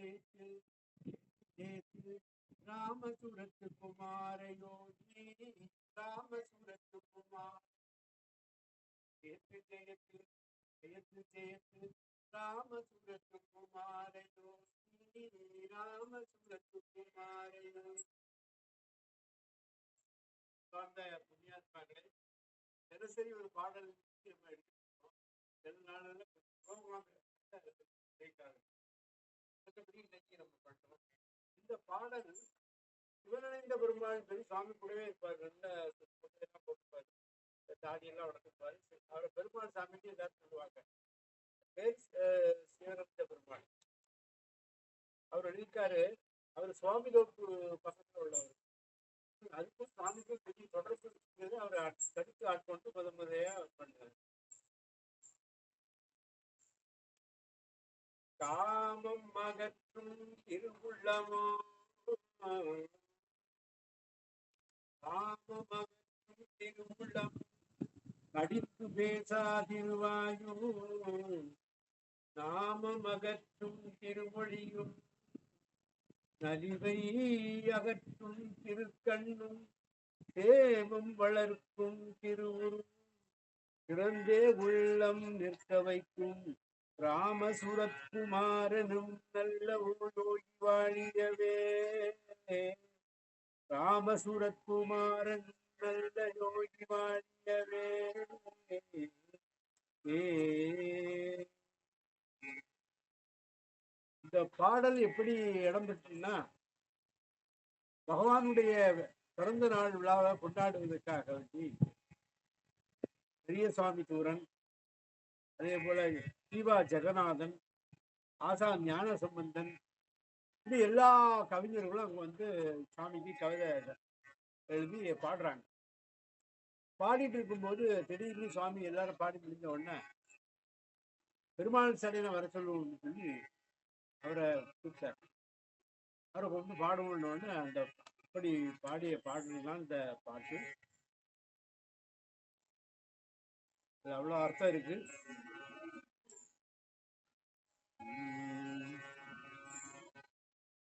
ஜெயித்து ஜெயித்து ராமசுரத்து குமார யோகி ராமசுரத்து குமார ஜெயத்து ஜெயத்து ஜெயத்து ஜெயத்து ராமசுரத்து குமார யோகி ராமசுரத்து குமார சார்ந்த புண்ணியாத்மாக்களை தினசரி ஒரு பாடல் நம்ம எடுத்துக்கிறோம் சில நாளில் மற்றபடி இன்னைக்கு நம்ம பண்றோம் இந்த பாடல் சிவனடைந்த பெருமாள் சொல்லி சாமி கூடவே இருப்பார். நல்ல எல்லாம் போட்டுப்பாரு இந்த தாடியெல்லாம் வளர்த்துப்பாரு. அவரை பெருமாள் சாமிக்கு எல்லாரும் சொல்லுவாங்க. சிவனடைந்த பெருமாள். அவர் எழுதியிருக்காரு. அவர் சுவாமி தோப்பு பக்கத்தில் உள்ளவர். அதுக்கும் சாமிக்கும் பெரிய தொடர்பு இருக்கிறது அவர் அட்- தடுத்து ஆட்கொண்டு முத முறையா பண்றாரு காமம் மகற்றும் திருவுள்ளமோ காமம் அகற்றும் திருவுள்ளம் கடித்து பேசாதிருவாயோ. நாமம் அகற்றும் திருமொழியும் நலிவை அகற்றும் திருக்கண்ணும். சேமம் வளர்க்கும் திருவுரு. பிறந்தே உள்ளம் நிற்க வைக்கும் ராமசுரத்குமாரனும் நல்ல நோய் வாழியவே. ராமசுரத்குமாரன் நல்ல நோய் வாழியவே. ஏ. இந்த பாடல் எப்படி இடம்பெற்றுன்னா பகவானுடைய பிறந்த நாள் விழாவை கொண்டாடுவதற்காக வேண்டி பெரிய சுவாமி தூரன் அதே போல தீபா ஜெகநாதன் ஆசா ஞான சம்பந்தன் இப்படி எல்லா கவிஞர்களும் அங்கே வந்து சாமிக்கு கவிதை எழுதி பாடுறாங்க. பாடிட்டு இருக்கும்போது திடீர்னு சுவாமி எல்லாரும் பாடி முடிஞ்ச உடனே பெருமாள் சடையில வர சொல்லுவோம்னு சொல்லி அவரை கூப்பிட்டார். அவரை கொண்டு பாடுவோம்னு உடனே அந்த அப்படி பாடிய பாடல் அந்த இந்த பாட்டு. அது அவ்வளோ அர்த்தம் இருக்கு.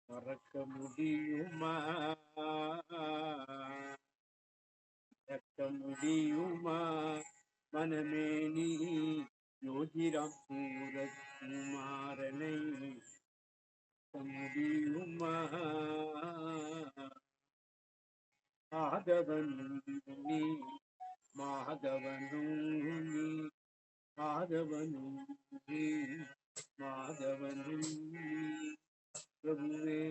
மறக்க முடியுமா? மறக்க முடியுமா? மனமே நீ யோகிராம் சூரகுமாரனை முடியுமா? ஆதவன் நீ మాధవను మాధవను మాధవను ప్రభువే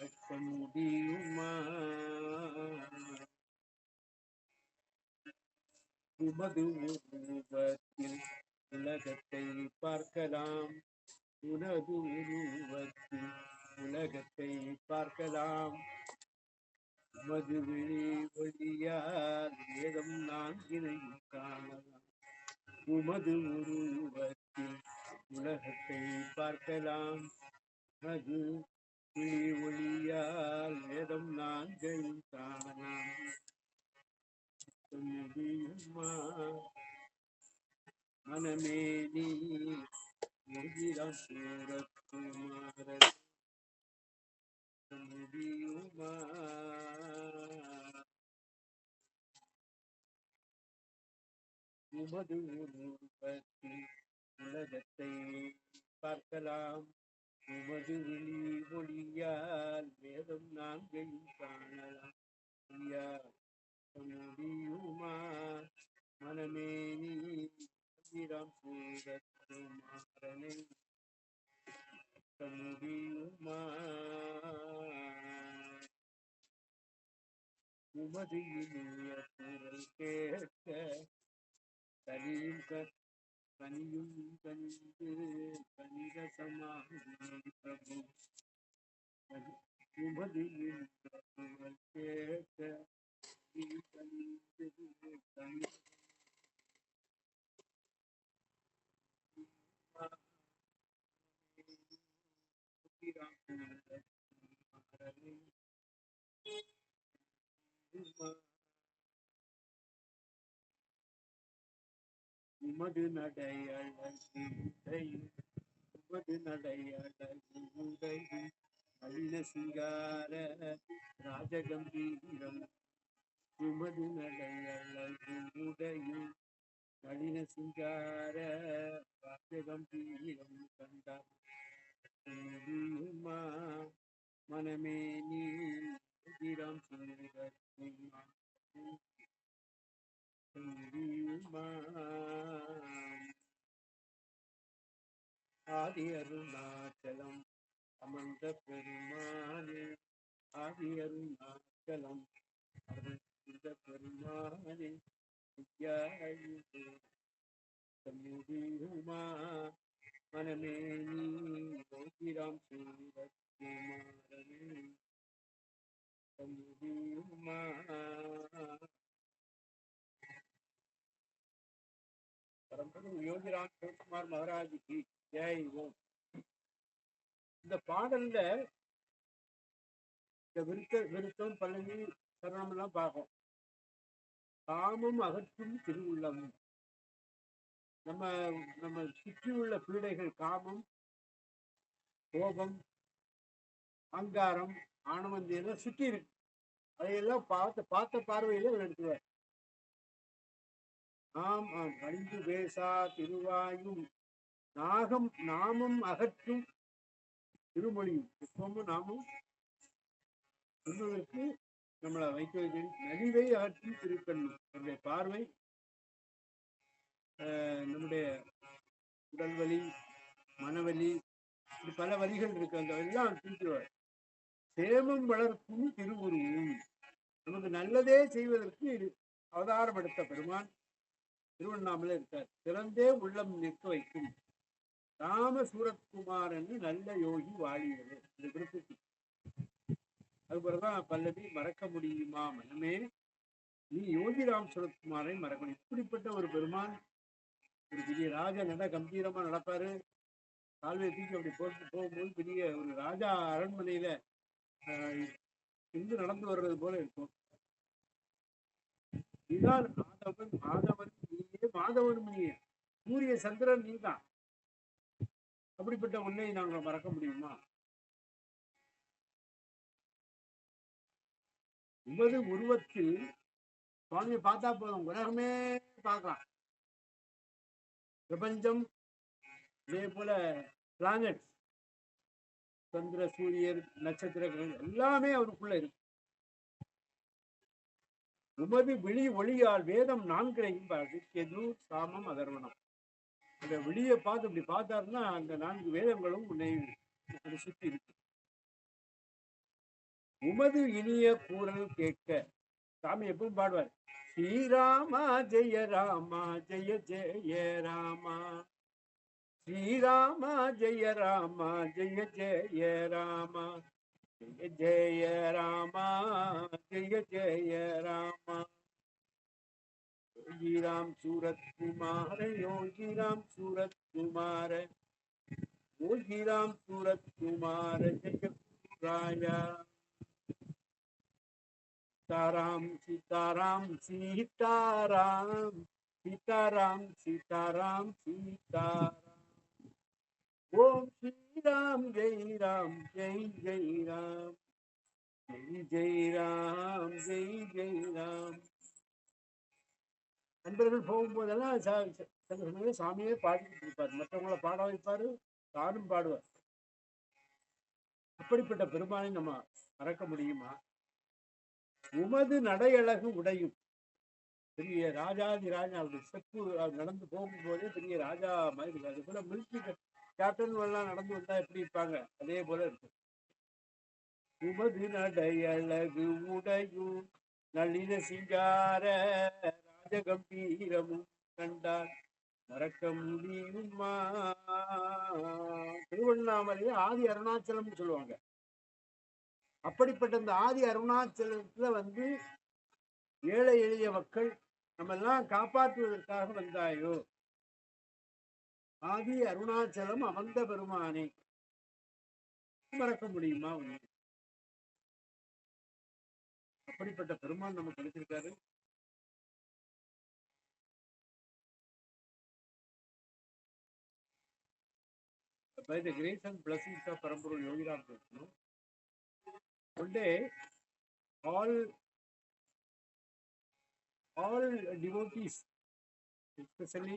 రక్షముడియుమా మధువు உலகத்தை பார்க்கலாம். அது கிளி ஒளியால் வேதம் நாங்கள் காணலாம். முடியுமா மனமே நீ முகிரம் சூரக்குமாரன் முடியுமா உமது உருவத்தில் உலகத்தை பார்க்கலாம். உமது விழி ஒளியால் வேதம் நான்கையும் காணலாம். ஐயா முடியுமா மனமே நீ வீரம் சூரக்குமாரனை முடியுமா உமது இனிய குரல் கேட்க கனியும் க- கனியும் கனிந்து கனிரசமாக பிரபு. உமது இனிய குரல் கேட்க கனியும் கனிந்து கனி உமது நடை அழகு உமது நடை நடையழகும் நளின சிங்கார ராஜகம்பீரம் உமது நடை அழகு உடையும் நளின சிங்கார ராஜகம்பீரம் கண்டார் முடியுமா மனமே நீ உதிரம் முடியுமா ஆதி அருணாச்சலம் அமர்ந்த பெருமானே ஆதி அருணாச்சலம் அமர்ந்த பெருமானே வித்யாயுதே முடியுமா மனமே நீ யோகிராம் சூரகுமாரனே முடியுமா பரம்பரை யோகிராம் சிவகுமார் மகாராஜுக்கு ஜெய் ஓம் இந்த பாடல்ல இந்த விருத்த விருத்தம் பல்லவி சரணம் எல்லாம் பார்க்கும் காமம் அகற்றும் திருவுள்ளம் நம்ம நம்ம சுற்றியுள்ள பீடைகள் காமம் கோபம் அங்காரம் ஆனவந்தி எல்லாம் சுற்றி இருக்கு. அதையெல்லாம் பார்த்த பார்த்த பார்வையில அவர் எடுத்துவார் ஆம் ஆம் அழிந்து பேசா திருவாயும். நாகம் நாமம் அகற்றும் திருமொழியும். எப்பவும் நாமும் சொல்வதற்கு நம்மளை வைக்க வைக்க நலிவை அகற்றும் திருக்கண்ணும் நம்முடைய பார்வை நம்முடைய உடல் வலி மனவலி இப்படி பல வலிகள் இருக்கு. அந்த எல்லாம் தீர்த்துவார் சேமம் வளர்க்கும் திருவுருவும். நமக்கு நல்லதே செய்வதற்கு இது பெருமான் திருவண்ணாமலை இருக்கார். திறந்தே உள்ளம் நிற்க வைக்கும். ராம சூரத்குமார் என்று நல்ல யோகி வாழியது இந்த விருப்பத்து அதுபோலதான் பல்லவி மறக்க முடியுமா மனமே நீ யோகி ராம் சூரத்குமாரை மறக்கணும். இப்படிப்பட்ட ஒரு பெருமான் ஒரு பெரிய ராஜ நட கம்பீரமா நடப்பாரு. கால்வை தூக்கி அப்படி போட்டு போகும்போது பெரிய ஒரு ராஜா அரண்மனையில ஆஹ், இருந்து நடந்து வர்றது போல இருக்கும். நீதான் மாதவன் மாதவன் நீயே மாதவன் சூரிய சந்திரன் நீதான். அப்படிப்பட்ட உன்னை நாங்கள் மறக்க முடியுமா? உமது உருவத்தில் சுவாமியை பார்த்தா போதும். உலகமே பார்க்கலாம். பிரபஞ்சம் இதே போல பிளானட் சந்திர சூரியர் நட்சத்திரங்கள் எல்லாமே அவருக்குள்ள இருக்கு. உமது விழி ஒளியால் வேதம் நான்கினையும் கெது சாமம் அதர்வனம் அந்த விழியை பார்த்து இப்படி பார்த்தாருன்னா அந்த நான்கு வேதங்களும் உன்னை அதை சுத்தி இருக்கு. உமது இனிய கூறல் கேட்க சாமி எப்பவும் பாடுவார். ஸ்ரீராமா ஜெய ராமா ஜெய ஜெய ராமா. ஸ்ரீராமா ஜெய ராமா ஜெய ஜெய ராமா. जय जय रामा, जय जय रामा। जी राम सूरत कुमार योगी राम सूरत कुमार यो जी राम सूरत कुमार, जय राजा सीताराम सीताराम सीताराम सीताराम सीताराम सीताराम। ओम श्री ராம் ஜெய் ராம் ஜெய் ஜெய் ராம் ஜெய் ஜெய் ராம் ஜெய் ஜெய் ராம் நண்பர்கள் போகும்போதெல்லாம் சாமியே பாடிக்கிட்டு இருப்பார். மற்றவங்கள பாட வைப்பாரு தானும் பாடுவார். அப்படிப்பட்ட பெருமானை நம்ம மறக்க முடியுமா? உமது நடையழகு உடையும். பெரிய ராஜாதி ராஜா அவருடைய ஸ்டெப்பு நடந்து போகும்போதே பெரிய ராஜா மாதிரி அது கூட மில்ட்ரி கேப்டன் எல்லாம் நடந்து வந்தா எப்படி இருப்பாங்க? அதே போல இருக்கு உமது நடையழகு உடையும் நளின சிங்கார ராஜகம்பீரமும் கண்டார். மறக்க முடியுமா? திருவண்ணாமலையை ஆதி அருணாச்சலம்னு சொல்லுவாங்க. அப்படிப்பட்ட இந்த ஆதி அருணாச்சலத்துல வந்து ஏழை எளிய மக்கள் நம்ம எல்லாம் காப்பாற்றுவதற்காக வந்தாயோ? ஆதி அருணாச்சலம் அமர்ந்த பெருமானே மறக்க முடியுமா உன்னை அப்படிப்பட்ட பெருமான் நம்ம கிடைச்சிருக்காரு by the grace and blessings of Paramguru Yogi Ram Krishna, one day all all devotees, especially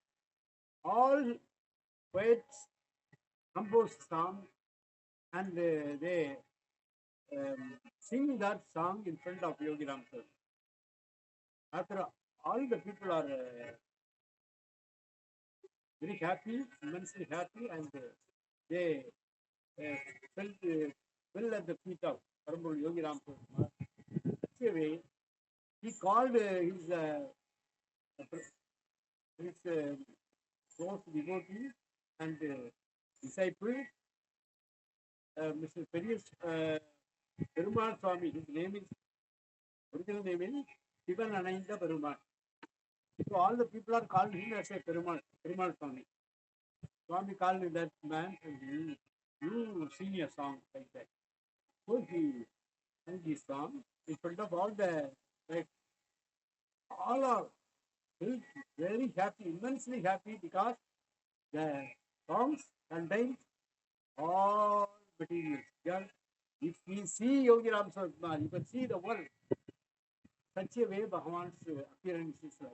all poets composed song and uh, they um, sing that song in front of Yogi Ram. After all the people are uh, very happy, immensely happy, and uh, they uh, felt uh, well at the feet of Paramguru Yogi Ram. Such way, he called uh, his uh, his uh, close devotee and disciple, uh, Mr. Perius uh, Perumal Swami. His name is original name is Sivan Ananda Perumal. So all the people are called him as a Perumal, Perumal Swami. Swami called that man and you, you sing a song like that. So he sang this song in front of all the like, all are very, happy, immensely happy because the songs contain all materials. If we see Yogi Ram Sarma, you can see the world. Such a way Bhagavan's appearance is like.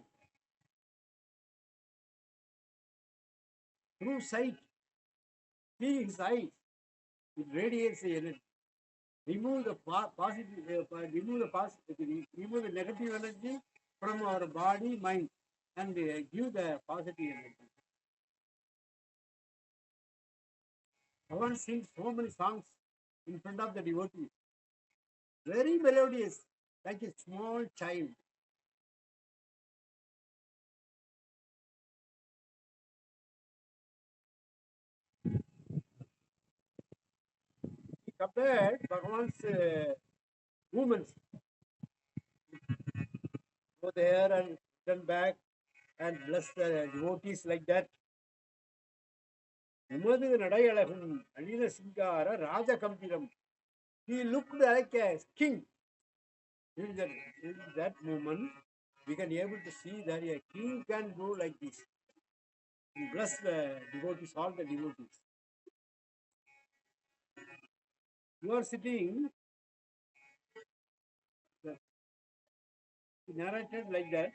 through sight, see his it radiates the energy. Remove the po- positive, uh, remove the positive, remove the negative energy from our body, mind, and give the positive energy. Bhavan sings so many songs in front of the devotees, very melodious, like a small child. He compared Bhagavan's uh, movements Go there and turn back and bless the devotees like that. உமது நடையழகும் அழித சிங்கார ராஜகம்பிரம் he looked like a king in that, in that moment we can able to see that a king can go like this and bless the devotees all the devotees you are sitting the- narrated like that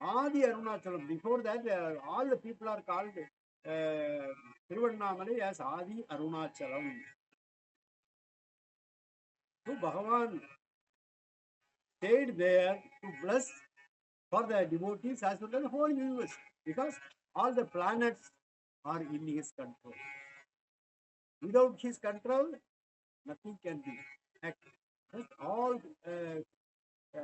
Adi Arunachalam. Before that, uh, all the people are called uh, as Adi Arunachalam. So Bhagavan stayed there to bless for the devotees as well as the whole universe because all the planets are in his control. Without his control, nothing can be acted. Just all uh,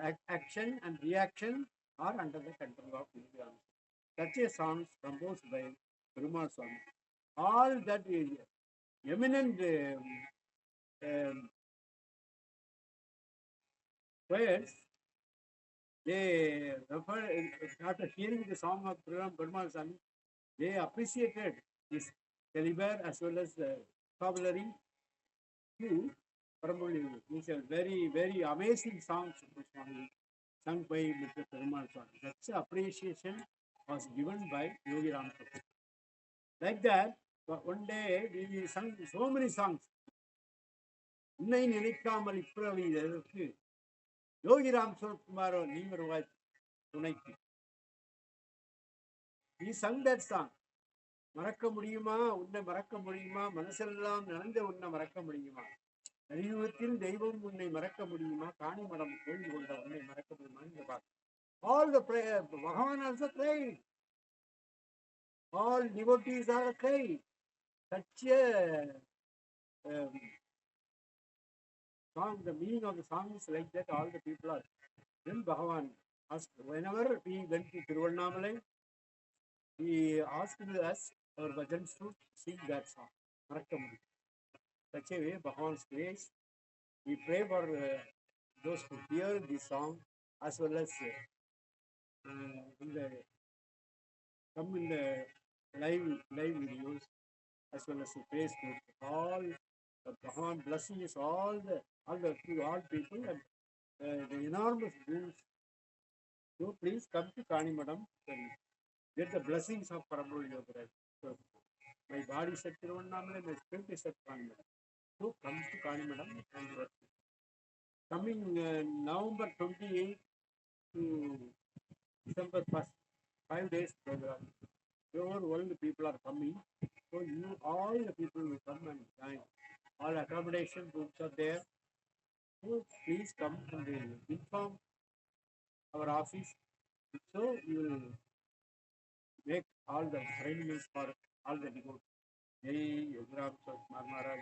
ac- action and reaction are under the control of Yogi Such a songs composed by Perumal Swami. All that is eminent um, um, poets, they refer, after hearing the song of Perumal Swami, they appreciated his caliber as well as the vocabulary to very very amazing song super Swami sung by mister Perumal Swami that's appreciation was given by Yogi Ram Kapoor like that one day we sung so many songs உன்னை நினைக்காமல் இப்பிறவியதற்கு யோகி ராம் சுரத்குமார் நீ வருவாய் துணைக்கு we Sangh that song மறக்க முடியுமா உன்னை மறக்க முடியுமா மனசெல்லாம் நடந்த உன்னை மறக்க முடியுமா கலியுகத்தில் தெய்வம் உன்னை மறக்க முடியுமா காணி மடம் கோயில் கொண்ட உன்னை மறக்க முடியுமா இந்த பாட்டு all the prayer Bhagavan also prayed all devotees are crying such a um, song the meaning of the song is like that all the people are then bhagavan asked whenever we went to tiruvannamalai he asked us our bhajans to sing that song மறக்க முடியும் such a way Bhagavan's grace we pray for uh, those who hear this song as well as uh, in the come in the live live videos as well as the Facebook all the Bhagavan blessings all the all the to all people and uh, the enormous boons so please come to Kanimadam and get the blessings of Yogaraj. So, my body is at Tiruvannamalai, my spirit is at Kanimadam. So come to Kanimadam and worship. Coming uh, November 28 to December 1st, five days program. Your world people are coming. So you all the people will come and join. All accommodation rooms are there. So please come and uh, inform our office. So you will make all the arrangements for all the devotees. जय योगराम सतमान महाराज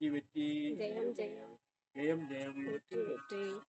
की जय जयम जयम जयम जयम